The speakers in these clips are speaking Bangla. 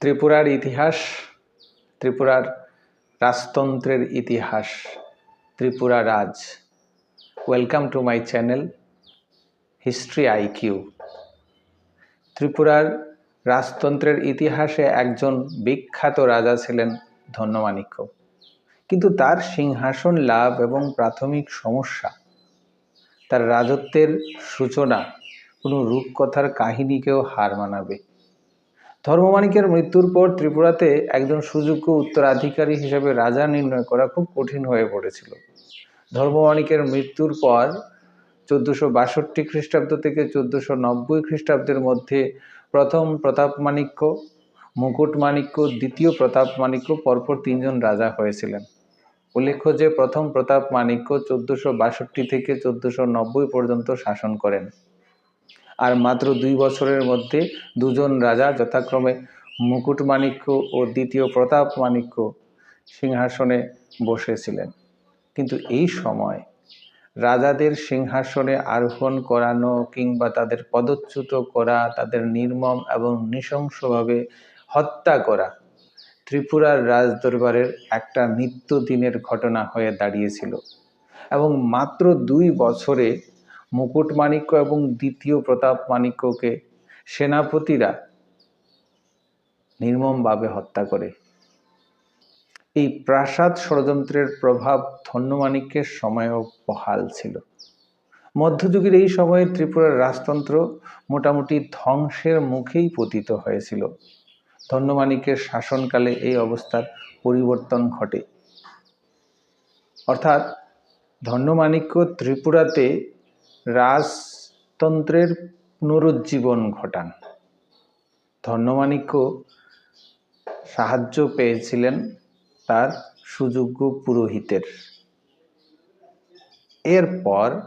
ত্রিপুরার ইতিহাস, ত্রিপুরার রাজতন্ত্রের ইতিহাস, Tripura Raj. Welcome to my channel history IQ ত্রিপুরার রাজতন্ত্রের ইতিহাসে একজন বিখ্যাত রাজা ছিলেন ধন্যমাণিক্য। কিন্তু তার সিংহাসন লাভ এবং প্রাথমিক সমস্যা, তার রাজত্বের সূচনা, কোনো রূপকথার কাহিনীকেও হার মানাবে। ধর্মমাণিকের মৃত্যুর পর ত্রিপুরাতে একজন সুযোগ্য উত্তরাধিকারী হিসেবে রাজা নির্ণয় করা খুব কঠিন হয়ে পড়েছিল। ধর্মমাণিকের মৃত্যুর পর চোদ্দোশো বাষট্টি খ্রিস্টাব্দ থেকে চোদ্দোশো নব্বই খ্রিস্টাব্দের মধ্যে প্রথম প্রতাপমাণিক্য মুকুটমাণিক্য দ্বিতীয় প্রতাপমাণিক্য পরপর তিনজন রাজা হয়েছিলেন। উল্লেখ্য যে প্রথম প্রতাপমাণিক্য চোদ্দোশো বাষট্টি থেকে চোদ্দোশো নব্বই পর্যন্ত শাসন করেন। মাত্র দুই বছরের মধ্যে দুজন রাজা যথাক্রমে মুকুটমাণিক্য ও দ্বিতীয় প্রতাপ প্রতাপমাণিক্য সিংহাসনে বসেছিলেন। কিন্তু এই সময় রাজাদের সিংহাসনে আরোহণ করানো কিংবা তাদের পদচ্যুত করা, তাদের নির্মম এবং নৃশংসভাবে হত্যা করা ত্রিপুরার রাজদরবারের একটা নিত্যদিনের ঘটনা হয়ে দাঁড়িয়েছিল। এবং মাত্র দুই বছরে মুকুটমাণিক্য এবং দ্বিতীয় প্রতাপ মাণিক্যকে সেনাপতিরা নির্মমভাবে হত্যা করে। এই প্রাসাদ ষড়যন্ত্রের প্রভাব ধন্যমাণিক্যের সময়ও বহাল ছিল। মধ্যযুগের এই সময়ে ত্রিপুরার রাজতন্ত্র মোটামুটি ধ্বংসের মুখেই পতিত হয়েছিল। ধন্যমাণিক্যের শাসনকালে এই অবস্থার পরিবর্তন ঘটে। অর্থাৎ ধন্যমাণিক্য ত্রিপুরাতে রাজতন্ত্রের পুনরুজ্জীবন ঘটান। ধন্যমাণিক্য সাহায্য পেয়েছিলেন তার সুযোগ্য পুরোহিতের। এরপর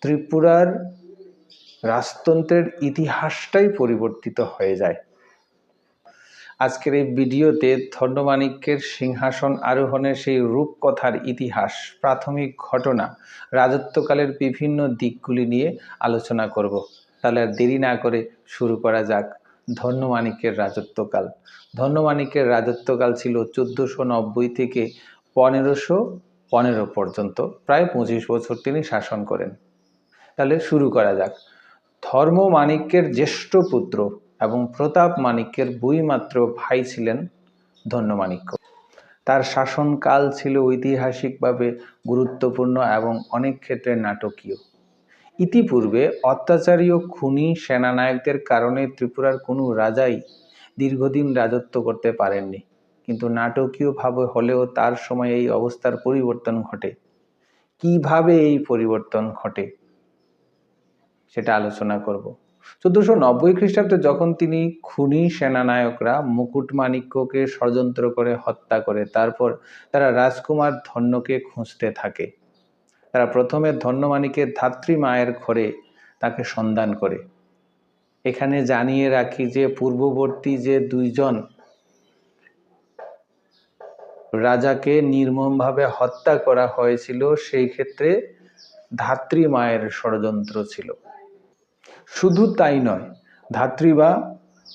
ত্রিপুরার রাজতন্ত্রের ইতিহাসটাই পরিবর্তিত হয়ে যায়। আজকের এই ভিডিওতে ধন্যমাণিক্যের সিংহাসন আরোহণের সেই রূপকথার ইতিহাস, প্রাথমিক ঘটনা, রাজত্বকালের বিভিন্ন দিকগুলি নিয়ে আলোচনা করব। তাহলে আর দেরি না করে শুরু করা যাক ধন্যমাণিক্যের রাজত্বকাল। ধন্যমাণিক্যের রাজত্বকাল ছিল চোদ্দোশো নব্বই থেকে পনেরোশো পনেরো পর্যন্ত। প্রায় পঁচিশ বছর তিনি শাসন করেন। তাহলে শুরু করা যাক। ধর্মমাণিক্যের জ্যেষ্ঠ পুত্র এবং প্রতাপ মাণিক্যের বইমাত্র ভাই ছিলেন ধন্যমাণিক্য তার শাসনকাল ছিল ঐতিহাসিকভাবে গুরুত্বপূর্ণ এবং অনেক ক্ষেত্রে নাটকীয়। ইতিপূর্বে অত্যাচারী ও খুনি সেনানায়কদের কারণে ত্রিপুরার কোনো রাজাই দীর্ঘদিন রাজত্ব করতে পারেননি। কিন্তু নাটকীয়ভাবে হলেও তার সময় এই অবস্থার পরিবর্তন ঘটে। কীভাবে এই পরিবর্তন ঘটে, সেটা আলোচনা করব। চোদ্দশো নব্বই খ্রিস্টাব্দে যখন তিনি খুনি সেনানায়করা মুকুটমাণিক্যকে ষড়যন্ত্র করে হত্যা করে, তারপর তারা রাজকুমার ধন্যকে খুঁজতে থাকে। তারা প্রথমে ধন্যমাণিকের ধাত্রী মায়ের ঘরে তাকে সন্ধান করে। এখানে জানিয়ে রাখি যে পূর্ববর্তী যে দুইজন রাজাকে নির্মমভাবে হত্যা করা হয়েছিল, সেই ক্ষেত্রে ধাত্রী মায়ের ষড়যন্ত্র ছিল। শুধু তাই নয় ধাত্রীবা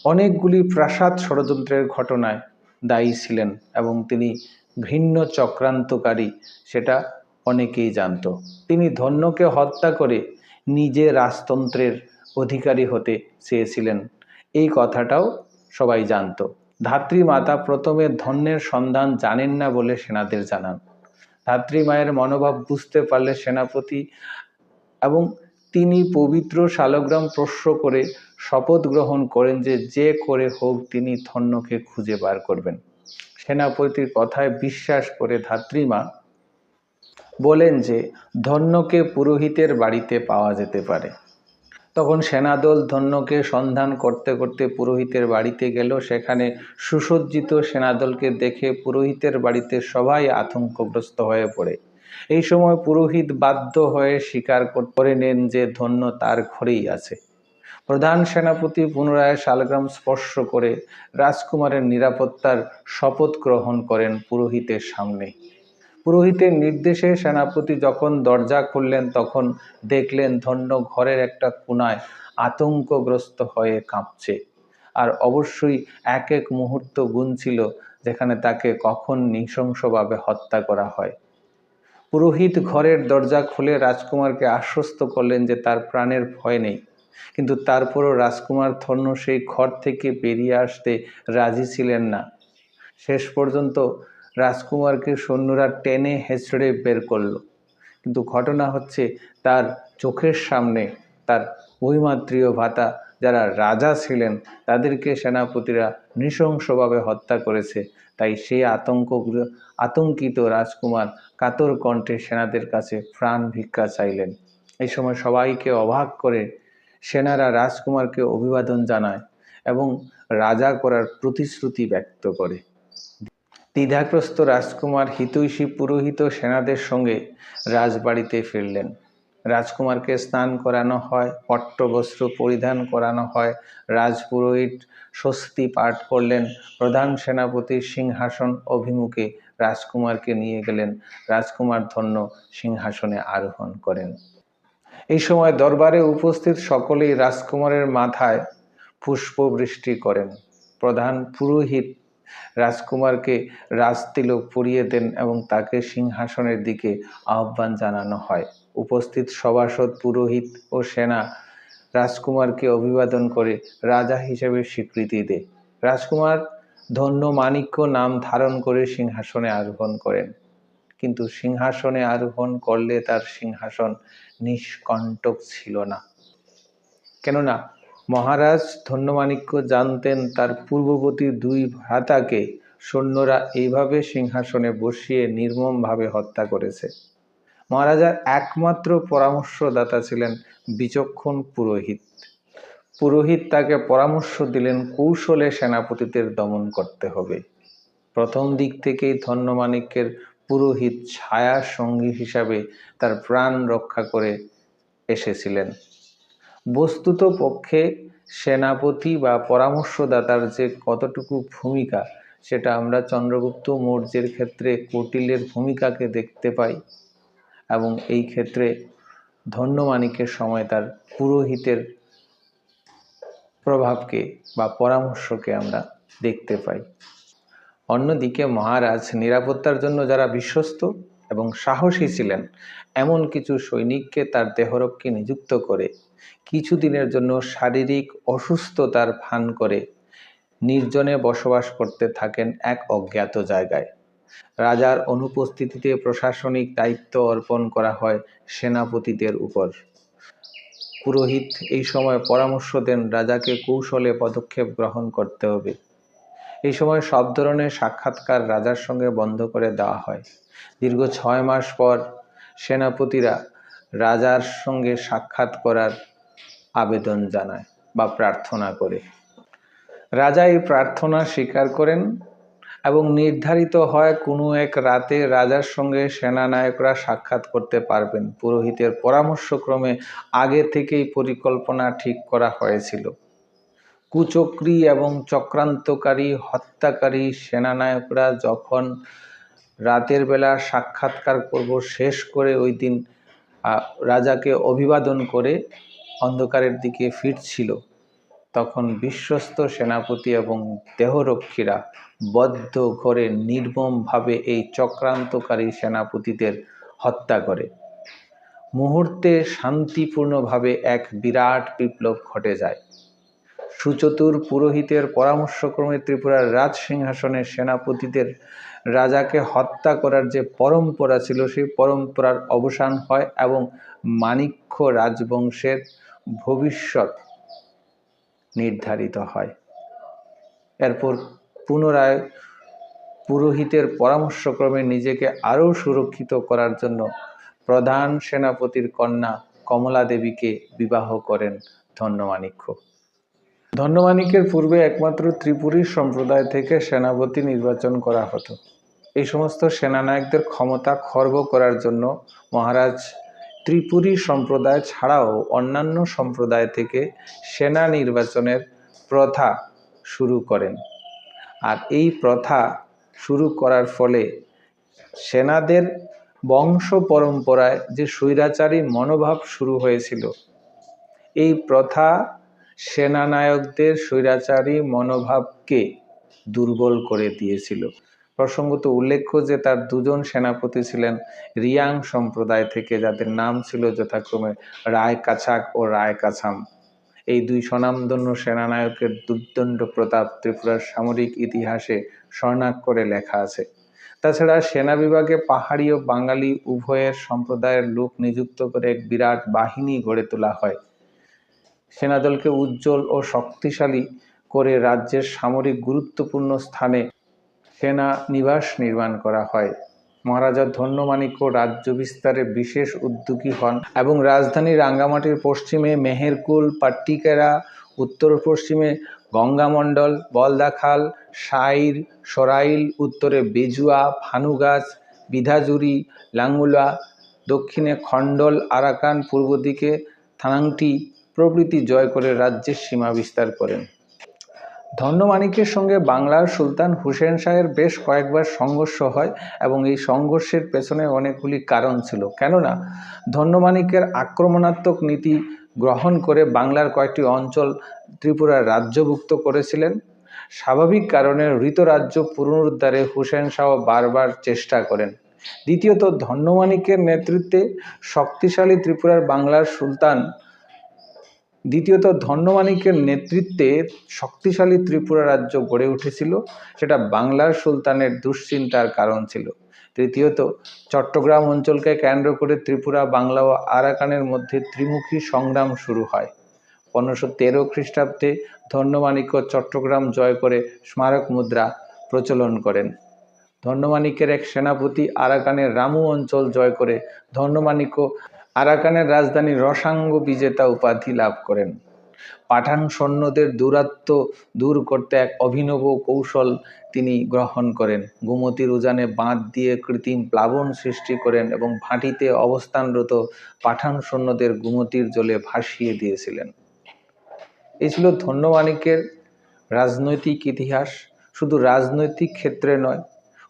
অনেকগুলি প্রাসাদ ষড়যন্ত্রের ঘটনায় দায়ী ছিলেন এবং তিনি ভিন্ন চক্রান্তকারী, সেটা অনেকেই জানত। তিনি ধন্যকে হত্যা করে নিজে রাজতন্ত্রের অধিকারী হতে চেয়েছিলেন। এই কথাটাও সবাই জানত। ধাত্রী মাতা প্রথমে ধন্যের সন্ধান জানেন না বলে সেনাদের জানান। ধাত্রী মায়ের মনোভাব বুঝতে পারলে সেনাপতি এবং তিনি পবিত্র শালগ্রাম প্রশ্ন করে শপথ গ্রহণ করেন যে যে করে হোক তিনি ধন্যকে খুঁজে বার করবেন। সেনাপতির কথায় বিশ্বাস করে ধাত্রীমা বলেন যে ধন্যকে পুরোহিতের বাড়িতে পাওয়া যেতে পারে। তখন সেনাদল ধন্যকে সন্ধান করতে করতে পুরোহিতের বাড়িতে গেল। সেখানে সুসজ্জিত সেনাদলকে দেখে পুরোহিতের বাড়িতে সবাই আতঙ্কগ্রস্ত হয়ে পড়ে। এই সময় পুরোহিত বাধ্য হয়ে স্বীকার করে নেন যে ধন্য তার ঘরেই আছে। প্রধান সেনাপতি পুনরায় শালগ্রাম স্পর্শ করে রাজকুমারের নিরাপত্তার শপথ গ্রহণ করেন পুরোহিতের সামনে। পুরোহিতের নির্দেশে সেনাপতি যখন দরজা খুললেন, তখন দেখলেন ধন্য ঘরের একটা কোনায় আতঙ্কগ্রস্ত হয়ে কাঁপছে। আর অবশ্যই এক এক মুহূর্ত গুনছিল, যেখানে তাকে কখন নৃশংসভাবে হত্যা করা হয়। পুরোহিত ঘরের দরজা খুলে রাজকুমারকে আশ্বস্ত করলেন যে তার প্রাণের ভয় নেই। কিন্তু তারপরও রাজকুমার ধন্য সেই ঘর থেকে বেরিয়ে আসতে রাজি ছিলেন না। শেষ পর্যন্ত রাজকুমারকে সৈন্যরা টেনে হেঁচড়ে বের করল। কিন্তু ঘটনা হচ্ছে, তার চোখের সামনে তার বৈমাত্রীয় ভাতা যারা রাজা ছিলেন, তাদেরকে সেনাপতিরা নৃশংসভাবে হত্যা করেছে। তাই সেই আতঙ্ক আতঙ্কিত রাজকুমার কাতর কণ্ঠে সেনাদের কাছে প্রাণ ভিক্ষা চাইলেন। এই সময় সবাইকে অবাক করে সেনারা রাজকুমারকে অভিবাদন জানায় এবং রাজা করার প্রতিশ্রুতি ব্যক্ত করে। দ্বিধাগ্রস্ত রাজকুমার হিতৈষী পুরোহিত সেনাদের সঙ্গে রাজবাড়িতে ফিরলেন। রাজকুমারকে স্নান করানো হয়, পট্টবস্ত্র পরিধান করানো হয়, রাজপুরোহিত স্বস্তি পাঠ করলেন, প্রধান সেনাপতির সিংহাসন অভিমুখে রাজকুমারকে নিয়ে গেলেন, রাজকুমার ধন্য সিংহাসনে আরোহণ করেন। এই সময় দরবারে উপস্থিত সকলেই রাজকুমারের মাথায় পুষ্পবৃষ্টি করেন। প্রধান পুরোহিত রাজকুমারকে রাজতিলক পরিয়ে দেন এবং তাকে সিংহাসনের দিকে আহ্বান জানানো হয়। উপস্থিত সভাসদ, পুরোহিত ও সেনা রাজকুমারকে অভিবাদন করে রাজা হিসেবে স্বীকৃতি দেয়। রাজকুমার ধন্য মাণিক্য নাম ধারণ করে সিংহাসনে আরোহণ করেন। কিন্তু সিংহাসনে আরোহণ করলে তার সিংহাসন নিষ্কণ্টক ছিল না। কেননা মহারাজ ধন্যমাণিক্য জানতেন তার পূর্ববর্তী দুই ভ্রাতাকে। সৈন্যরা এইভাবে সিংহাসনে বসিয়ে নির্মমভাবে হত্যা করেছে। মহারাজার একমাত্র পরামর্শদাতা ছিলেন বিচক্ষণ পুরোহিত। পুরোহিত তাকে পরামর্শ দিলেন, কৌশলে সেনাপতিদের দমন করতে হবে। প্রথম দিক থেকেই ধন্যমাণিক্যের পুরোহিত ছায়া সঙ্গী হিসাবে তার প্রাণ রক্ষা করে এসেছিলেন। বস্তুত পক্ষে সেনাপতি বা পরামর্শদাতার যে কতটুকু ভূমিকা, সেটা আমরা চন্দ্রগুপ্ত মৌর্যের ক্ষেত্রে কৌটিল্যের ভূমিকাকে দেখতে পাই এবং এই ক্ষেত্রে ধন্যমানিকের সময় তার পুরোহিতের প্রভাবকে বা পরামর্শকে আমরা দেখতে পাই। অন্যদিকে মহারাজ নিরাপত্তার জন্য যারা বিশ্বস্ত এবং সাহসী ছিলেন। এমন কিছু সৈনিককে তার দেহরক্ষী নিযুক্ত করে, কিছুদিনের জন্য শারীরিক অসুস্থতার ভান করে নির্জনে বসবাস করতে থাকেন এক অজ্ঞাত জায়গায়। রাজার অনুপস্থিতিতে প্রশাসনিক দায়িত্ব অর্পণ করা হয় সেনাপতিদের উপর। পুরোহিত এই সময় পরামর্শ দেন রাজাকে কৌশলে পদক্ষেপ গ্রহণ করতে হবে। এই সময় সব ধরনের সাক্ষাৎকার রাজার সঙ্গে বন্ধ করে দেওয়া হয়। দীর্ঘ ছয় মাস পর সেনাপতিরা রাজার সঙ্গে সাক্ষাৎ করার আবেদন জানায় বা প্রার্থনা করে। রাজা এই প্রার্থনা স্বীকার করেন এবং নির্ধারিত হয় কোনো এক রাতে রাজার সঙ্গে সেনানায়করা সাক্ষাৎ করতে পারবেন। পুরোহিতের পরামর্শক্রমে আগে থেকেই পরিকল্পনা ঠিক করা হয়েছিল। কুচক্রী এবং চক্রান্তকারী, হত্যাকারী সেনানায়করা যখন রাতের বেলা সাক্ষাৎকার পর্ব শেষ করে ওই দিন রাজাকে অভিবাদন করে অন্ধকারের দিকে ফিরছিল। তখন বিশ্বস্ত সেনাপতি এবং দেহরক্ষীরা বদ্ধ ঘরে নির্মমভাবে এই চক্রান্তকারী সেনাপতিদের হত্যা করে। মুহূর্তে শান্তিপূর্ণভাবে এক বিরাট বিপ্লব ঘটে যায়। সুচতুর পুরোহিতের পরামর্শক্রমে ত্রিপুরার রাজ সিংহাসনের সেনাপতিদের রাজাকে হত্যা করার যে পরম্পরা ছিল, সেই পরম্পরার অবসান হয় এবং মাণিক্য রাজবংশের ভবিষ্যৎ নির্ধারিত হয়। এরপর পুনরায় পুরোহিতের পরামর্শক্রমে নিজেকে আরও সুরক্ষিত করার জন্য প্রধান সেনাপতির কন্যা কমলা দেবীকে বিবাহ করেন ধন্যমাণিক্য ধন্যমাণিকের পূর্বে একমাত্র ত্রিপুরী সম্প্রদায় থেকে সেনাপতি নির্বাচন করা হতো। এই সমস্ত সেনানায়কদের ক্ষমতা খর্ব করার জন্য মহারাজ ত্রিপুরী সম্প্রদায় ছাড়াও অন্যান্য সম্প্রদায় থেকে সেনা নির্বাচনের প্রথা শুরু করেন। আর এই প্রথা শুরু করার ফলে সেনাদের বংশ পরম্পরায় যে স্বৈরাচারী মনোভাব শুরু হয়েছিল, এই প্রথা সেনানায়কদের স্বৈরাচারী মনোভাবকে দুর্বল করে দিয়েছিল। প্রসঙ্গত উল্লেখ্য যে, তার দুজন সেনাপতি ছিলেন রিয়াং সম্প্রদায় থেকে, যাদের নাম ছিল যথাক্রমে রায় কাছাক ও রায় কাছাম এই দুই স্বনামধন্য সেনানায়কের দুর্দণ্ড প্রতাপ ত্রিপুরার সামরিক ইতিহাসে স্বর্ণাক্ষরে লেখা আছে। তাছাড়া সেনা বিভাগে পাহাড়ি ও বাঙালি উভয়ের সম্প্রদায়ের লোক নিযুক্ত করে এক বিরাট বাহিনী গড়ে তোলা হয়। সেনাদলকে উজ্জ্বল ও শক্তিশালী করে রাজ্যের সামরিক গুরুত্বপূর্ণ স্থানে সেনা নিবাস নির্মাণ করা হয়। মহারাজা ধন্যমাণিক্য রাজ্য বিস্তারে বিশেষ উদ্যোগী হন এবং রাজধানী রাঙ্গামাটির পশ্চিমে মেহেরকুল, পাট্টিকেরা উত্তর পশ্চিমে গঙ্গামণ্ডল, বলদাখাল, সাইর, সরাইল, উত্তরে বেজুয়া, ফানুগাছ বিধাজুরি লাঙ্গুলা, দক্ষিণে খণ্ডল, আরাকান, পূর্ব দিকে থানাংটি প্রভৃতি জয় করে রাজ্যের সীমা বিস্তার করেন। ধন্যমাণিকের সঙ্গে বাংলার সুলতান হুসেন শাহের বেশ কয়েকবার সংঘর্ষ হয় এবং এই সংঘর্ষের পেছনে অনেকগুলি কারণ ছিল। কেননা, ধন্যমাণিকের আক্রমণাত্মক নীতি গ্রহণ করে বাংলার কয়েকটি অঞ্চল ত্রিপুরার রাজ্যভুক্ত করেছিলেন। স্বাভাবিক কারণে ঋতরাজ্য পুনরুদ্ধারে হুসেন শাহ বারবার চেষ্টা করেন। দ্বিতীয়ত, ধন্যমাণিকের নেতৃত্বে শক্তিশালী ত্রিপুরার বাংলার সুলতান দ্বিতীয়ত, ধন্যমাণিকের নেতৃত্বে শক্তিশালী ত্রিপুরা রাজ্য গড়ে উঠেছিল। সেটা বাংলার সুলতানের দুশ্চিন্তার কারণ ছিল। তৃতীয়ত, চট্টগ্রাম অঞ্চলকে কেন্দ্র করে ত্রিপুরা, বাংলা ও আরাকানের মধ্যে ত্রিমুখী সংগ্রাম শুরু হয়। পনেরোশো তেরো খ্রিস্টাব্দে ধন্যমাণিক্য চট্টগ্রাম জয় করে স্মারক মুদ্রা প্রচলন করেন। ধন্যমাণিক্যের এক সেনাপতি আরাকানের রামু অঞ্চল জয় করে ধন্যমাণিক্য আরাকানের রাজধানী রসাঙ্গ বিজেতা উপাধি লাভ করেন। পাঠান সৈন্যদের দূরাত্ম দূর করতে এক অভিনব কৌশল তিনি গ্রহণ করেন। গোমতীর উজানে বাঁধ দিয়ে কৃত্রিম প্লাবন সৃষ্টি করেন এবং ভাটিতে অবস্থানরত পাঠান সৈন্যদের গোমতীর জলে ভাসিয়ে দিয়েছিলেন। এই ছিল ধন্যমাণিকের রাজনৈতিক ইতিহাস। শুধু রাজনৈতিক ক্ষেত্রে নয়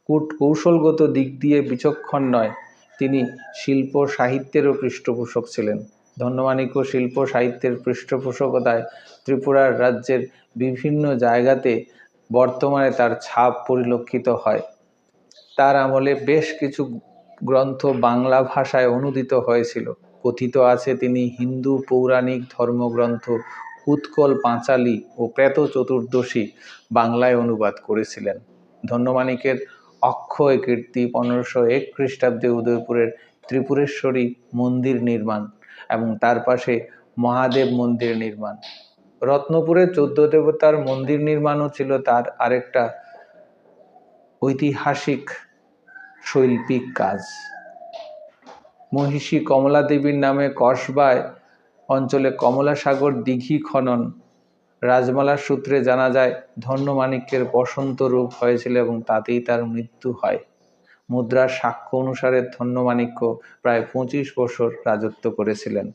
কূট কৌশলগত দিক দিয়ে বিচক্ষণ নয় তিনি শিল্প সাহিত্যেরও পৃষ্ঠপোষক ছিলেন। ধন্যমাণিক্য শিল্প সাহিত্যের পৃষ্ঠপোষকতায় ত্রিপুরার রাজ্যের বিভিন্ন জায়গাতে বর্তমানে তার ছাপ পরিলক্ষিত হয়। তার আমলে বেশ কিছু গ্রন্থ বাংলা ভাষায় অনুদিত হয়েছিল। কথিত আছে তিনি হিন্দু পৌরাণিক ধর্মগ্রন্থ উৎকল পাঁচালী ও প্রেত চতুর্দশী বাংলায় অনুবাদ করেছিলেন। ধন্যমাণিকের অক্ষয় কীর্তি পনেরোশো এক খ্রিস্টাব্দে উদয়পুরের ত্রিপুরেশ্বরী মন্দির নির্মাণ এবং তার পাশে মহাদেব মন্দির নির্মাণ। রত্নপুরে চোদ্দ দেবতার মন্দির নির্মাণও ছিল তার আরেকটা ঐতিহাসিক শৈল্পিক কাজ। মহিষী কমলা দেবীর নামে কসবায় অঞ্চলে কমলাসাগর দিঘি খনন রাজমালার সূত্রে জানা যায় ধন্যমাণিক্যের বসন্ত রূপ হয়েছিল এবং তাতেই তার মৃত্যু হয়। মুদ্রার সাক্ষ্য অনুসারে ধন্যমাণিক্য প্রায় পঁচিশ বছর রাজত্ব করেছিলেন।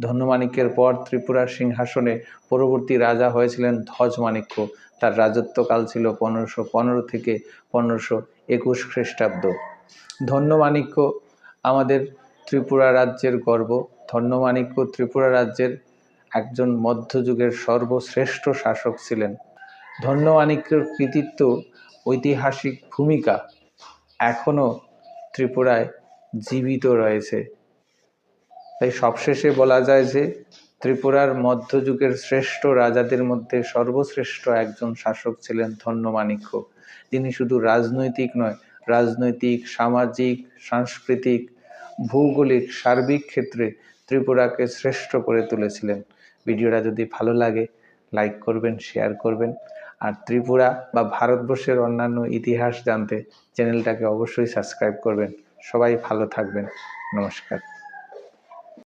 ধন্যমাণিক্যের পর ত্রিপুরার সিংহাসনে পরবর্তী রাজা হয়েছিলেন ধ্বজমাণিক্য তার রাজত্বকাল ছিল পনেরোশো পনেরো থেকে পনেরোশো একুশ খ্রিস্টাব্দ। ধন্যমাণিক্য আমাদের ত্রিপুরা রাজ্যের গর্ব। ধন্যমাণিক্য ত্রিপুরা রাজ্যের একজন মধ্যযুগের সর্বশ্রেষ্ঠ শাসক ছিলেন। ধন্যমাণিক্যের কৃতিত্ব, ঐতিহাসিক ভূমিকা এখনও ত্রিপুরায় জীবিত রয়েছে। তাই সবশেষে বলা যায় যে, ত্রিপুরার মধ্যযুগের শ্রেষ্ঠ রাজাদের মধ্যে সর্বশ্রেষ্ঠ একজন শাসক ছিলেন ধন্যমাণিক্য তিনি শুধু রাজনৈতিক নয়, রাজনৈতিক, সামাজিক, সাংস্কৃতিক, ভৌগোলিক, সার্বিক ক্ষেত্রে ত্রিপুরাকে শ্রেষ্ঠ করে তুলেছিলেন। ভিডিওটা যদি ভালো লাগে লাইক করবেন শেয়ার করবেন। আর ত্রিপুরা বা ভারতবর্ষের অন্যান্য ইতিহাস জানতে চ্যানেলটাকে অবশ্যই সাবস্ক্রাইব করবেন। সবাই ভালো থাকবেন। নমস্কার।